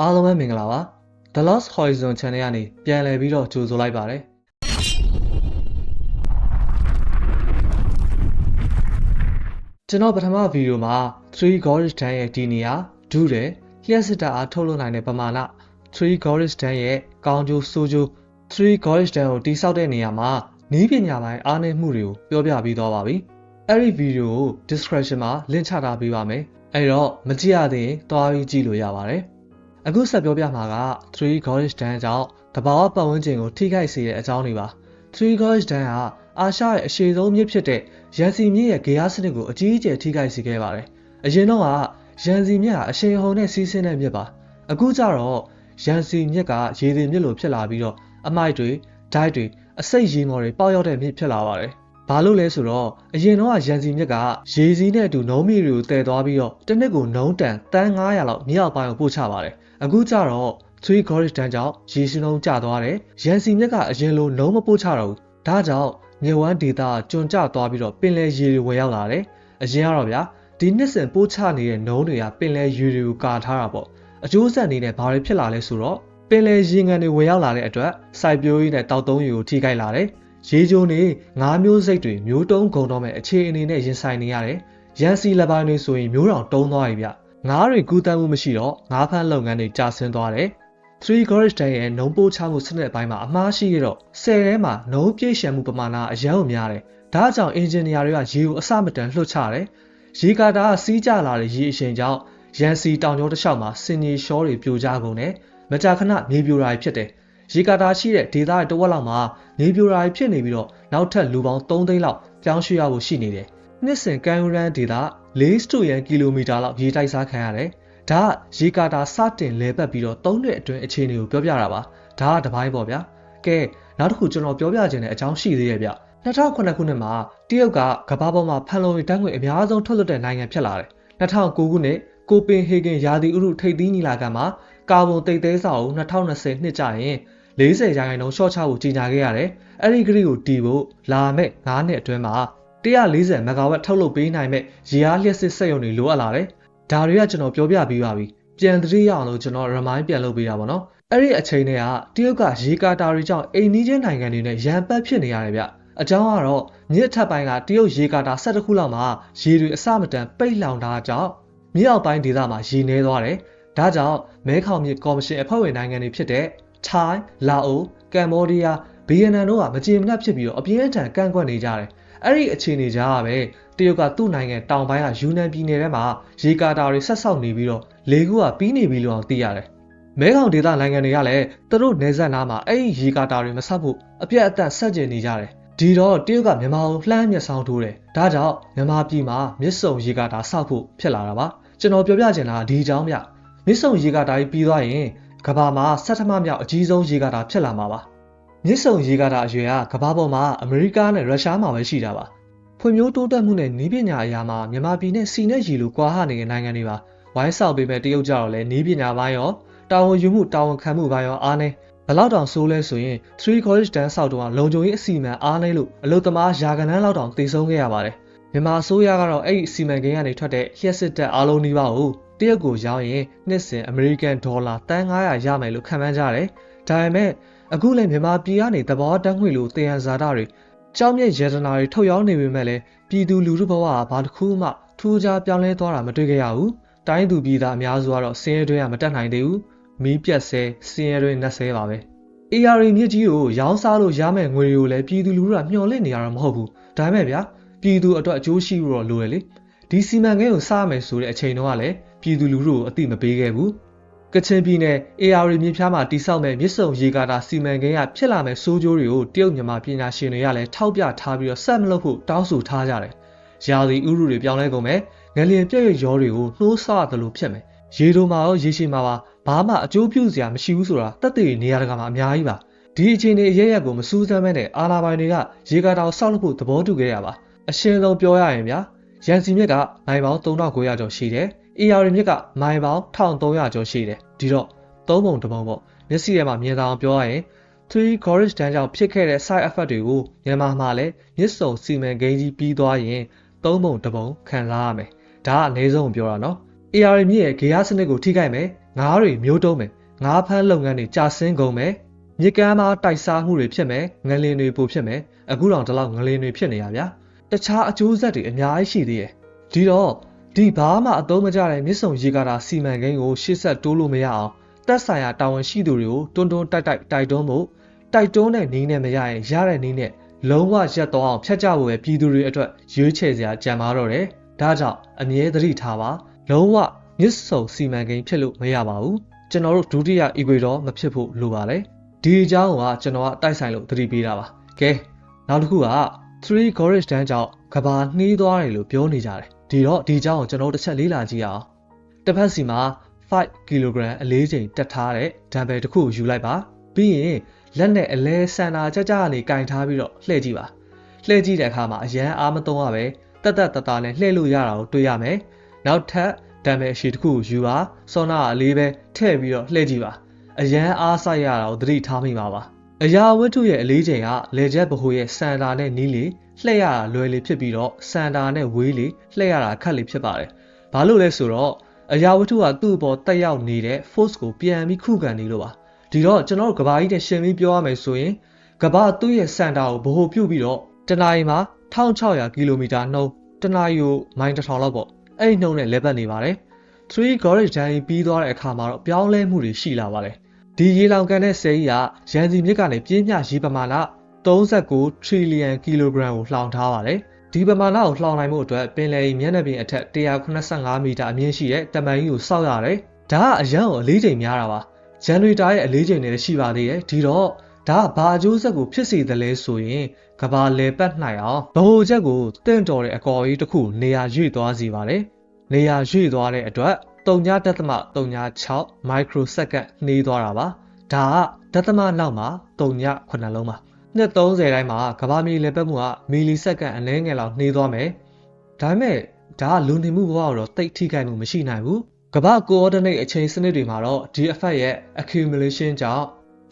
အားလုံးပဲမင်္ဂလာပါ The Lost Horizon Channel ကနေပြန်လည်ပြီးတော့ကြိုဆိုလိုက်ပါတယ်ကျွန်တော်ပထမဗီဒီယိုမှာ3 Gorish Dan ရဲ့ဒီနေရာဒုတယ်လျှက်စစ်တာအားထုတ်လုပ်နိုင်တဲ့ပမာဏ3 Gorish Dan ရဲ့ကောင်းကျိုးဆိုးကျိုး3 Gorish Dan ကိုတိစောက်တဲ့နေရာမှာနီးပညာပိုင်းအားနည်းမှုတွေကိုပြောပြပြီးသွားပါပြီအဲ့ဒီဗီဒီယိုကို description မှာ link ချထားပေးပါမယ်အဲ့တော့မကြည့်ရသေးရင်တွားပြီးကြည့်လို့ရပါတယ် အခုဆက်ပြောပြမှာက3 Gorish Dan ကြောင့်တဘာဝပတ်ဝန်းကျင်ကိုထိခိုက်စေတဲ့အကြောင်းတွေပါ3 Gorish Dan ဟာအာရှရဲ့အရှေ့ဆုံးမြစ်ဖြစ်တဲ့ရန်စီမြစ်ရဲ့ဂေယစနစ်ကိုအကြီးအကျယ်ထိခိုက်စေခဲ့ပါတယ်အရင်တော့ကရန်စီမြစ်ဟာအရှိန်ဟုန်နဲ့စီးဆင်းတဲ့မြစ်ပါအခုကျတော့ရန်စီမြစ်ကရေတွေမြစ်လိုဖြစ်လာပြီးတော့အမိုက်တွေဒိုက်တွေအစိတ်ရေမော်တွေပေါက်ရောက်တဲ့မြစ်ဖြစ်လာပါတယ်ဘာလို့လဲဆိုတော့အရင်တော့ရန်စီမြစ်ကရေစီးနဲ့အတူနှုံးမီတွေကိုတည်သွားပြီးတော့တစ်နှစ်ကိုနှုံးတန်တန်း900လောက်မြောက်ပိုင်းကိုပို့ချပါတယ် အခုကျတော့3 Gorish တန်းကြောင့်ရေစီးနှုံးကျသွားတယ်ရန်စီမြစ်ကအရင်လိုနှုံးမပို့ချတော့ဘူးဒါကြောင့်မြေဝမ်းဒေတာကျွံကျသွားပြီးတော့ပင်လယ်ရေတွေဝင်ရောက်လာတယ်အရင်ကတော့ဗျာဒီနှစ်စဉ်ပို့ချနေတဲ့နှုံးတွေကပင်လယ်ရေတွေကိုကာထားတာပေါ့အကျိုးဆက်အနေနဲ့ဘာတွေဖြစ်လာလဲဆိုတော့ပင်လယ်ရေငံတွေဝင်ရောက်လာတဲ့အတွက်စိုက်ပျိုးရေးနဲ့တောက်သုံးရေကိုထိခိုက်လာတယ်ရေချိုးနေငါးမျိုးစိတ်တွေမျိုးတုံးဂုံတော့မဲ့အခြေအနေနဲ့ရင်ဆိုင်နေရတယ်ရန်စီလက်ပိုင်းတွေဆိုရင်မျိုးတောင်တုံးသွားပြီဗျ ငါးတွေကူးတမ်းမှုမရှိတော့ငါးဖမ်းလုပ်ငန်းတွေကျဆင်းသွားတယ်3 Gorish Day ရဲ့နှုံပိုးချမှုစနစ်အပိုင်းမှာအမှားရှိရတော့10ထဲမှာနှုံပြည့်ရှံမှုပမာဏအရန်ကိုများတယ်ဒါကြောင့်အင်ဂျင်နီယာတွေကရေကိုအစမတန်လှုပ်ချတယ်ရေကာတာကစီးကျလာတဲ့ရေအရှိန်ကြောင့်ရန်စီတောင်ကျောတစ်လျှောက်မှာစင်ကြီးရှောတွေပြိုကျကုန်တယ်မကြာခဏမြေပြိုတာဖြစ်တယ်ရေကာတာရှိတဲ့ဒေသရဲ့တဝက်လောက်မှာမြေပြိုတာဖြစ်နေပြီးတော့နောက်ထပ်လူပေါင်း3သိန်းလောက်ပြောင်းရွှေ့ရဖို့ရှိနေတယ်နှစ်စဉ်ကန်ယူရန်ဒေသ 4စတူရန်ကီလိုမီတာလောက်ရေတိုက်စားခံရတယ်ဒါကရေကာတာစတင်လဲပတ်ပြီးတော့၃နှစ်အတွင်းအခြေအနေကိုပြောပြတာပါဒါကတပိုင်းပေါ့ဗျာကဲနောက်တစ်ခုကျွန်တော်ပြောပြခြင်းတဲ့အကြောင်းရှိသေးရဲ့ဗျ2009ခုနှစ်မှာတရုတ်ကကမ္ဘာပေါ်မှာဖန်လုံရီတန်းငွေအများဆုံးထုတ်လွှတ်တဲ့နိုင်ငံဖြစ်လာတယ်2009ခုနှစ်ကိုပင်ဟေဂင်ယာတီဥရုထိပ်သီးညီလာခံမှာကာဗွန်တိတ်သေးစာအုပ်2020နှစ်ကျရင်40ရာခိုင်နှုန်းရှော့ချဖို့ကြေညာခဲ့ရတယ်။အဲ့ဒီဂရိကိုတီးဖို့လာမယ့်9နှစ်အတွင်းမှာ 140မဂါဝတ်ထုတ်လုပ်ပေးနိုင်မဲ့ရေအားလျှက်စစ်စက်ရုံတွေလိုအပ်လာတယ်။ဒါတွေကကျွန်တော်ပြောပြပြီးပါပြီ။ပြန်သတိရအောင်လို့ကျွန်တော် remind ပြန်လုပ်ပေးတာပေါ့နော်။အဲ့ဒီအချိန်တွေကတရုတ်ကရေကာတာတွေကြောင့်အိမ်နီးချင်းနိုင်ငံတွေနဲ့ရန်ပတ်ဖြစ်နေရတယ်ဗျ။အကြောင်းကတော့မြစ်ထပ်ပိုင်းကတရုတ်ရေကာတာ၁၁ခုလောက်မှာရေတွေအစမတန်ပိတ်လောင်တာကြောင့်မြေအောက်ပိုင်းဒေသမှာရေနေသွားတယ်။ဒါကြောင့်မဲခေါင်မြစ်ကော်မရှင်အဖွဲ့ဝင်နိုင်ငံတွေဖြစ်တဲ့ထိုင်း၊လာအို၊ကမ္ဘောဒီးယား၊ဗီယက်နမ်တို့ကမကြေမနက်ဖြစ်ပြီးတော့အပြင်းအထန်ကန့်ကွက်နေကြတယ်။ အဲ့ဒီအခြေအနေကြားကပဲတရုတ်ကသူ့နိုင်ငံတောင်ပိုင်းကယူနန်ပြည်နယ်ထဲမှာရေကာတာတွေဆက်ဆောက်နေပြီးတော့လေကူကပြီးနေပြီလို့အောင်သိရတယ်။မဲခေါင်ဒေသနိုင်ငံတွေကလည်းသူတို့နေဆက်နားမှာအဲ့ဒီရေကာတာတွေမဆောက်ဖို့အပြတ်အသတ်ဆက်ကျင်နေကြတယ်။ဒီတော့တရုတ်ကမြန်မာကိုလှမ်းမျက်စောင်းထိုးတယ်။ဒါကြောင့်မြန်မာပြည်မှာမြစ်စုံရေကာတာဆောက်ဖို့ဖြစ်လာတာပါ။ကျွန်တော်ပြောပြချင်တာဒီအကြောင်းဗျ။မြစ်စုံရေကာတာကြီးပြီးသွားရင်ကဘာမှာဆတ်ထမမြောက်အကြီးဆုံးရေကာတာဖြစ်လာမှာပါ မြစ်ဆုံရေကာတာအရွယ်ကကဘာပေါ်မှာအမေရိကနဲ့ရုရှားမှာပဲရှိတာပါဖွံ့ဖြိုးတိုးတက်မှုနဲ့နည်းပညာအရာမှာမြန်မာပြည်နဲ့စီနဲ့ရီလိုကွာဟနေတဲ့နိုင်ငံတွေပါဝိုင်းဆောက်ပေးမဲ့တရုတ်ကြတော့လဲနည်းပညာပိုင်းရောတာဝန်ယူမှုတာဝန်ခံမှုပိုင်းရောအားနေဘလောက်တောင်ဆိုးလဲဆိုရင်3 college dance ဆောက်တော့လုံခြုံရေးအစီအမံအားနေလို့အလုသမားယာကနန်းလောက်တောင်တည်ဆုံးခဲ့ရပါတယ်မြန်မာအစိုးရကတော့အဲ့ဒီအစီအမံကိန်းကနေထွက်တဲ့လျှက်စစ်တပ်အားလုံးနှိပါကိုတရက်ကိုရောင်းရင်နှစ်စဉ်အမေရိကန်ဒေါ်လာတန်900ရမယ်လို့ခန့်မှန်းကြတယ်။ဒါပေမဲ့ အခုလည်းမြန်မာပြည်ကနေသဘောတန်းငွေလိုတင်ရဇာတာတွေကြောင်းမြင့်ရတနာတွေထုတ်ရောင်းနေပေမဲ့လည်းပြည်သူလူထုဘဝကဘာတစ်ခုမှထူးခြားပြောင်းလဲသွားတာမတွေ့ကြရဘူး။တိုင်းသူပြည်သားအများစုကတော့စင်းရဲတွင်းကမတက်နိုင်သေးဘူး။မီးပြတ်ဆဲစင်းရဲတွင်းနှက်ဆဲပါပဲ။ AR မြစ်ကြီးကိုရောင်းစားလို့ရမယ့်ငွေတွေကိုလည်းပြည်သူလူထုကမျှော်လင့်နေရတာမဟုတ်ဘူး။ဒါပေမဲ့ဗျာပြည်သူအတွက်အကျိုးရှိလို့တော့လိုရလေ။ဒီစီမံကိန်းကိုစရမယ်ဆိုတဲ့အချိန်တုန်းကလည်းပြည်သူလူထုကိုအသိမပေးခဲ့ဘူး။ ကချင်ပြည်နယ် AR မြစ်ဖျားမှာတိစောက်မဲ့မြစ်ဆုံရေကာတာစီမံကိန်းကဖြစ်လာမဲ့စိုးကျိုးတွေကိုတရုတ်မြန်မာပညာရှင်တွေကလည်းထောက်ပြထားပြီးတော့ဆက်မလုပ်ဖို့တောင်းဆိုထားကြတယ်။ရာသီဥတုတွေပြောင်းလဲကုန်မယ်။ငလျင်ပြည့်ရရောတွေကိုနှိုးဆသလိုဖြစ်မယ်။ရေတိုမှာရောရေရှည်မှာပါဘာမှအကျိုးပြုစရာမရှိဘူးဆိုတာတက်တည်နေရာတကာမှာအများကြီးပါ။ဒီအခြေအနေအရရက်ကိုမစူးစမ်းမဲနဲ့အာနာပိုင်တွေကရေကာတာကိုဆောက်လုပ်ဖို့သဘောတူခဲ့ရပါ။အရှင်းဆုံးပြောရရင်ဗျာရန်စီမြစ်ကနိုင်ပေါင်း3900ကျော်ရှိတယ်။ AR မြစ်ကမိုင်ပေါင်း1300ကျော်ရှိတယ်ဒီတော့သုံးပုံတစ်ပုံပေါ့မျက်စိထဲမှာမြင်သာအောင်ပြောရရင်3 Gorish တန်းကြောင့်ဖြစ်ခဲ့တဲ့ side effect တွေကိုမြန်မာမှာလည်းမြစ်စုံစီမံကိန်းကြီးပြီးသွားရင်သုံးပုံတစ်ပုံခံစားရမယ်ဒါကအနည်းဆုံးပြောတာနော် AR မြစ်ရဲ့ဂေယစနစ်ကိုထိခိုက်မယ်ငါးတွေမျိုးတုံးမယ်ငါးဖမ်းလုပ်ငန်းတွေကြာဆင်းကုန်မယ်မြစ်ကမ်းမှာတိုက်စားမှုတွေဖြစ်မယ်ငလင်တွေပိုဖြစ်မယ်အခုတော့ဒီလောက်ငလင်တွေဖြစ်နေရဗျာတခြားအကျိုးဆက်တွေအများကြီးရှိသေးတယ်ဒီတော့ ဒီဘာမှအသုံးမကျတဲ့မြစ်ဆုံရေကာတာစီမံကိန်းကိုရှေ့ဆက်တိုးလို့မရအောင်တက်ဆိုင်ရာတာဝန်ရှိသူတွေကိုတွန်းတွန်းတိုက်တိုက်တိုက်တွန်းဖို့တိုက်တွန်းတဲ့နည်းနဲ့မရရင်ရတဲ့နည်းနဲ့လုံးဝရက်တော့အောင်ဖျက်ကြဖို့ပဲပြည်သူတွေအတွက်ရွေးချယ်စရာကြံပါတော့တယ်ဒါကြောင့်အမြဲတမ်းထားပါလုံးဝမြစ်ဆုံစီမံကိန်းဖြစ်လို့မရပါဘူးကျွန်တော်တို့ဒုတိယ equator မဖြစ်ဖို့လိုပါတယ်ဒီအကြောင်းကကျွန်တော်ကတိုက်ဆိုင်လို့သတိပေးတာပါကဲနောက်တစ်ခုက3 Gorish တန်းကြောင့်ကဘာနှီးသွားတယ်လို့ပြောနေကြတယ် ဒီတော့ဒီအကြောင်းကိုကျွန်တော်တို့တစ်ချက်လေးလာကြည့်အောင်တစ်ဖက်စီမှာ5 kg အလေးချိန်တက်ထားတဲ့ဒမ်ဘယ်တစ်ခုကိုယူလိုက်ပါပြီးရင်လက်နဲ့အလဲဆန်တာကြကြကနေကင်ထားပြီးတော့လှည့်ကြည့်ပါလှည့်ကြည့်တဲ့အခါမှာအရန်အားမသုံးရပဲတက်တက်တတာနဲ့လှည့်လို့ရတာကိုတွေ့ရမယ်နောက်ထပ်ဒမ်ဘယ်အရှိတစ်ခုကိုယူပါစောနာအလေးပဲထည့်ပြီးတော့လှည့်ကြည့်ပါအရန်အားဆိုင်ရတာကိုသတိထားမိပါပါအရာဝတ္ထုရဲ့အလေးချိန်ကလေချက်ဗဟိုရဲ့စန်တာနဲ့နီးလေ လှည့်ရတာလွယ်လေဖြစ်ပြီးတော့စန်တာနဲ့ဝေးလေလှည့်ရတာခက်လေဖြစ်ပါတယ်။ဘာလို့လဲဆိုတော့အရာဝတ္ထုကသူ့အပေါ်တက်ရောက်နေတဲ့ force ကိုပြန်ပြီးခုခံနေလို့ပါ။ဒီတော့ကျွန်တော်တို့ကဘာကြီးနဲ့ရှင်းပြီးပြောရမယ်ဆိုရင်ကဘာသူ့ရဲ့စန်တာကိုဗဟိုပြုတ်ပြီးတော့တနအီမှာ1600ကီလိုမီတာနှုန်းတနအီကိုမိုင်1000လောက်ပေါ့။အဲ့ဒီနှုန်းနဲ့လဲပတ်နေပါတယ်။3 Gorage ဒိုင်းပြီးသွားတဲ့အခါမှာတော့ပြောင်းလဲမှုတွေရှိလာပါတယ်။ဒီရေလောင်ကန်တဲ့ဆဲကြီးကရန်စီမြစ်ကနေပြင်းပြရေပမာဏ 39 trillion kilogram ကိုလှောင်ထားပါတယ်။ဒီပမာဏကိုလှောင်နိုင်မှုအတွက်ပင်လယ်မျက်နှာပြင်အထက်185မီတာအမြင့်ရှိတဲ့တမန်ကြီးကိုစောက်ရတယ်။ဒါကအရန်ကိုအလေးချိန်များတာပါ။ဂျန်နရေတာရဲ့အလေးချိန်တွေလည်းရှိပါသေးတယ်။ဒီတော့ဒါကဘာအကျိုးဆက်ကိုဖြစ်စေသလဲဆိုရင်ကဘာလေပတ်နိုင်အောင်ဗဟိုချက်ကိုတင့်တော်တဲ့အကော်ကြီးတစ်ခုနေရာရွေ့သွားစေပါတယ်။နေရာရွေ့သွားတဲ့အတွက်3.36 microsecond နှေးသွားတာပါ။ဒါကဒသမနောက်မှာ3.9လုံးပါ။ နှစ်30တိုင်းမှာကဘာမီလေပတ်မှုကမီလီစက္ကန့်အနည်းငယ်လောက်နှေးသွားမယ်။ဒါပေမဲ့ဒါကလူနေမှုဘဝကိုတော့တိတ်ထိခိုက်မှုမရှိနိုင်ဘူး။ကဘာ coordinate အချိန်စနစ်တွေမှာတော့ဒီ effect ရဲ့ accumulation ကြောင့်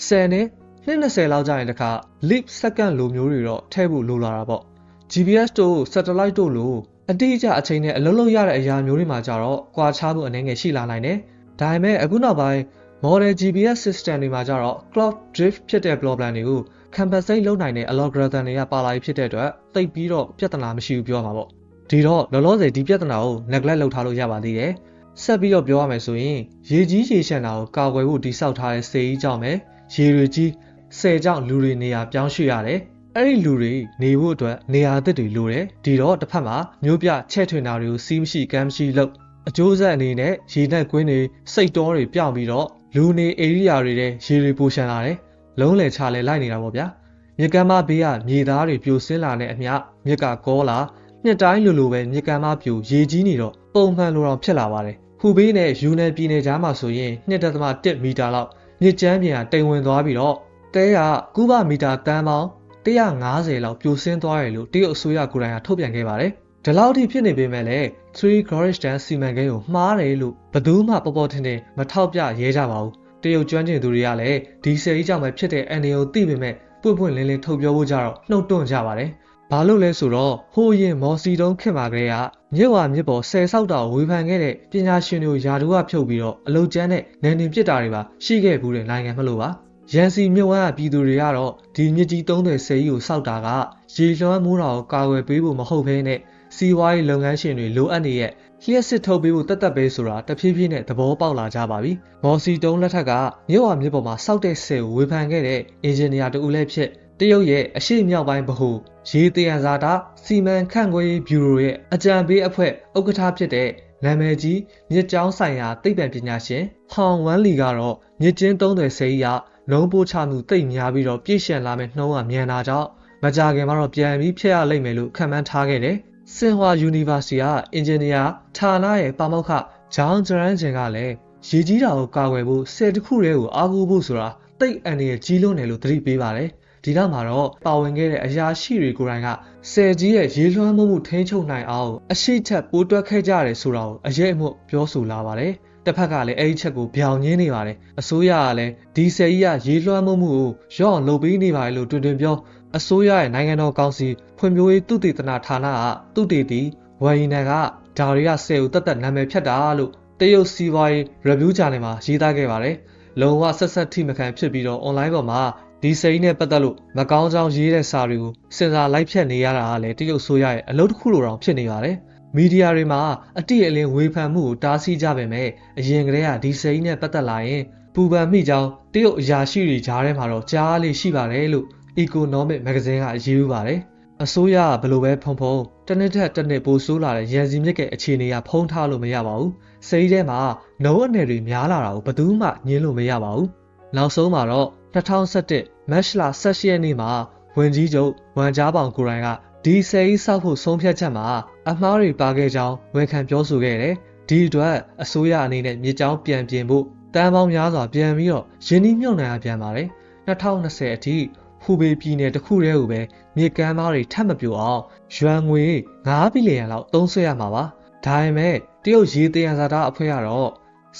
10နဲ့20လောက်ကြာရင်တခါ leap second လိုမျိုးတွေတော့ထည့်ဖို့လိုလာတာပေါ့။ GPS တို့ satellite တို့လိုအတိအကျအချိန်နဲ့အလုံးလုံးရတဲ့အရာမျိုးတွေမှာကြတော့ကွာခြားမှုအနေငယ်ရှိလာနိုင်တယ်။ဒါပေမဲ့အခုနောက်ပိုင်း model GPS system တွေမှာကြတော့ cloud drift ဖြစ်တဲ့ problem တွေကို compensate လုပ်နိုင်တဲ့ algorithm တွေကပါလာပြီးဖြစ်တဲ့အတွက်သိပ်ပြီးတော့ပြဿနာမရှိဘူးပြောမှာပေါ့။ဒီတော့လောလောဆယ်ဒီပြဿနာကို neglect လုပ်ထားလို့ရပါသေးတယ်။ဆက်ပြီးတော့ပြောရမယ်ဆိုရင်ရေကြီးရေရှမ်းတာကိုကာကွယ်ဖို့တိစောက်ထားတဲ့စေကြီးကြောင့်ပဲရေတွေကြီးဆယ်ကြောင့်လူတွေနေရာပြောင်းရွှေ့ရတယ်။အဲ့ဒီလူတွေနေဖို့အတွက်နေရာအသစ်တွေလိုတယ်။ဒီတော့တစ်ဖက်မှာမျိုးပြချဲ့ထွင်တာတွေကိုစီးမရှိကမ်းမရှိလို့အကျိုးဆက်အနေနဲ့ရေနက်ကွင်းတွေစိတ်တော်တွေပြောင်းပြီးတော့လူနေဧရိယာတွေထဲရေတွေပိုရှန်လာတယ်။ လုံးလေချလဲလိုက်နေတာပေါ့ဗျာ။မြကမ်းမဘေးကမြေသားတွေပြိုဆင်းလာတဲ့အမျှမြက်ကကောလာမြက်တိုင်းလိုလိုပဲမြကမ်းမပြိုရေကြီးနေတော့ပုံမှန်လိုတော့ဖြစ်လာပါတယ်။ဟူဘေးနဲ့ယူနယ်ပြည်နယ်ကြားမှာဆိုရင်2.1မီတာလောက်မြစ်ကျန်းပြင်ကတိမ်ဝင်သွားပြီးတော့တဲကကုဗမီတာတန်းပေါင်း150လောက်ပြိုဆင်းသွားတယ်လို့တရုတ်အစိုးရကိုယ်တိုင်ကထုတ်ပြန်ခဲ့ပါတယ်။ဒီလောက်ထိဖြစ်နေပေမဲ့လည်း3 Gorage Dam စီမံကိန်းကိုမှားတယ်လို့ဘယ်သူမှပေါ်ပေါ်ထင်ထင်မထောက်ပြရဲကြပါဘူး။ တရုတ်ကျွမ်းကျင်သူတွေကလည်းဒီဆယ်ကြီးကြောင့်ပဲဖြစ်တဲ့ NAO ကိုသိပေမဲ့ပွင့်ပွင့်လင်းလင်းထုတ်ပြောဖို့ကြတော့နှုတ်တွန့်ကြပါတယ်။ဘာလို့လဲဆိုတော့ဟိုရင်မော်စီတုံးခင်ပါကလေးကမြစ်ဝါမြစ်ပေါ်ဆယ်ဆောက်တာကိုဝေဖန်ခဲ့တဲ့ပညာရှင်တွေကိုယာတူကဖြုတ်ပြီးတော့အလုတ်ကျန်းတဲ့နယ်နေပြစ်တာတွေပါရှိခဲ့ဘူးတဲ့နိုင်ငံမလို့ပါ။ရန်စီမြစ်ဝမ်းကပြည်သူတွေကတော့ဒီမြစ်ကြီး30ဆယ်ကြီးကိုစောက်တာကရေလွှမ်းမိုးတာကိုကာကွယ်ပေးဖို့မဟုတ်ဘဲနဲ့စီးပွားရေးလုပ်ငန်းရှင်တွေလိုအပ်နေတဲ့ လျှက်စစ်ထုတ်ပေးဖို့တတ်တတ်ပဲဆိုတာတဖြည်းဖြည်းနဲ့သဘောပေါက်လာကြပါပြီ။မော်စီတုံးလက်ထက်ကမြစ်ဝါမြစ်ပေါ်မှာစောက်တဲ့ဆယ်ကိုဝေဖန်ခဲ့တဲ့အင်ဂျင်နီယာတူလည်းဖြစ်တရုတ်ရဲ့အရှိမြောက်ပိုင်းဗဟိုရေတယံဇာတာစီမံခန့်ခွဲရေးဘျူရိုရဲ့အကြံပေးအဖွဲ့ဥက္ကဋ္ဌဖြစ်တဲ့နာမည်ကြီးမြစ်ကြောင်းဆိုင်ရာသိပ္ပံပညာရှင်ဟောင်ဝမ်လီကတော့မြစ်ကျင်း30ဆယ်ကြီးကလုံးပိုးချမှုတိတ်များပြီးတော့ပြည့်ရှံလာမဲ့နှုံးကမြန်တာကြောင့်မကြခင်မှာတော့ပြန်ပြီးဖျက်ရလိမ့်မယ်လို့ခန့်မှန်းထားခဲ့တယ်။ စင်ဟွာယူနီဗာစီကအင်ဂျင်နီယာဌာနရဲ့ပါမောက္ခဂျောင်းဂျရန်ဂျင်ကလည်းရေကြီးတာကိုကာကွယ်ဖို့ဆယ်တခုတည်းကိုအားကိုးဖို့ဆိုတာတိတ်အန်ရဲ့ကြီးလွန်းတယ်လို့သတိပေးပါတယ်။ဒီနောက်မှာတော့ပါဝင်ခဲ့တဲ့အရာရှိတွေကိုယ်တိုင်ကဆယ်ကြီးရဲ့ရေလွှမ်းမှုမှုထိန်းချုပ်နိုင်အောင်အရှိတ်ပိုးတွက်ခဲ့ကြတယ်ဆိုတာကိုအရေးအမှုပြောဆိုလာပါတယ်။ တစ်ဖက်ကလည်းအဲ့ဒီချက်ကိုပြောင်ညင်းနေပါတယ်။အစိုးရကလည်းဒီဆယ်ကြီးကရေလွှမ်းမှုမှုကိုရော့အောင်လုပ်ပေးနေပါတယ်လို့တွင်တွင်ပြောအစိုးရရဲ့နိုင်ငံတော်ကောင်စီဖွံ့ဖြိုးရေးသုတေသနဌာနကသုတေသီဝယ်ရင်နန်ကဒါတွေကဆယ်ကိုတတ်တတ်နာမည်ဖြတ်တာလို့တရုတ်စီးပွားရေး review ဂျာနယ်မှာရေးသားခဲ့ပါတယ်။လုံဝဆက်ဆက်ထိမခံဖြစ်ပြီးတော့ online ပေါ်မှာဒီစိန်နဲ့ပတ်သက်လို့မကောင်းကြောင်းရေးတဲ့စာတွေကိုစင်စာလိုက်ဖြတ်နေရတာကလည်းတရုတ်ဆိုရရဲ့အလုပ်တစ်ခုလိုတောင်ဖြစ်နေပါတယ်။ မီဒီယာတွေမှာအတိအလင်းဝေဖန်မှုကိုတားဆီးကြပေမဲ့အရင်ကတည်းကဒီစိန်နဲ့ပတ်သက်လာရင်ပူပန်မိကြောင်းတရုတ်အရာရှိတွေကြားထဲမှာတော့ကြားလေးရှိပါတယ်လို့ Economic Magazine ကရေးဦးပါတယ်။အစိုးရကဘယ်လိုပဲဖုံဖုံတစ်နှစ်ထက်တစ်နှစ်ပိုဆိုးလာတဲ့ရန်စီမြစ်ရဲ့အခြေအနေကဖုံးထားလို့မရပါဘူး။စိတ်ထဲမှာနှုံးအနေတွေများလာတာကိုဘယ်သူမှညင်းလို့မရပါဘူး။နောက်ဆုံးမှာတော့2021မတ်လ18ရက်နေ့မှာဝန်ကြီးချုပ်ဝမ်ကြားပေါင်ကိုရိုင်ကဒီဆယ်ကြီးစောက်ဖို့ဆုံးဖြတ်ချက်မှာ အမှားတွေပါခဲ့ကြောင်းဝန်ခံပြောဆိုခဲ့တယ်။ဒီအတွက်အစိုးရအနေနဲ့မြေကြောင်းပြန်ပြင်ဖို့တန်ပေါင်းများစွာပြန်ပြီးတော့ရင်းနှီးမြှုပ်နှံရပြန်ပါတယ်။2020အထိဟူဘေပြည်နယ်တစ်ခုတည်းကိုပဲမြေကမ်းမားတွေထပ်မပြိုအောင်ရွမ်ငွေ9ဘီလီယံလောက်သုံးစွဲရမှာပါ။ဒါပေမဲ့တရုတ်ရေတယံဇာတာအဖွဲ့ကတော့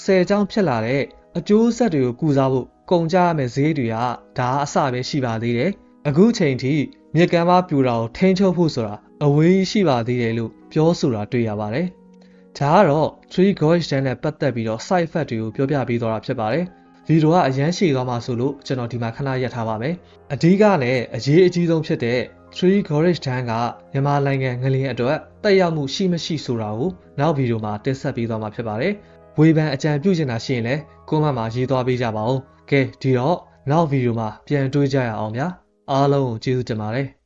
ဆယ်ကြောင်းဖြစ်လာတဲ့အကျိုးဆက်တွေကိုကုစားဖို့ကုန်ကြရမယ့်ဈေးတွေကဒါအစပဲရှိပါသေးတယ်။အခုချိန်ထိမြေကမ်းမားပြူတာကိုထိန်းချုပ်ဖို့ဆိုတာ အဝေးကြီးရှိပါသေးတယ်လို့ပြောဆိုတာတွေ့ရပါတယ်။ဒါကတော့ Tree Gorge Dam နဲ့ပတ်သက်ပြီးတော့ side effect တွေကိုပြောပြပေးသွားတာဖြစ်ပါတယ်။ဗီဒီယိုကအရန်ရှည်သွားမှာဆိုလို့ကျွန်တော်ဒီမှာခဏရပ်ထားပါမယ်။အဓိကနဲ့အရေးအကြီးဆုံးဖြစ်တဲ့ Tree Gorge Dam ကမြန်မာနိုင်ငံငလျင်အတွက်တက်ရောက်မှုရှိမရှိဆိုတာကိုနောက်ဗီဒီယိုမှာတင်ဆက်ပေးသွားမှာဖြစ်ပါတယ်။ဝေဖန်အကြံပြုချင်တာရှိရင်လည်းကွန်မန့်မှာရေးသွားပေးကြပါဦး။ကဲဒီတော့နောက်ဗီဒီယိုမှာပြန်တွေ့ကြရအောင်ဗျာ။အားလုံးကိုကျေးဇူးတင်ပါတယ်။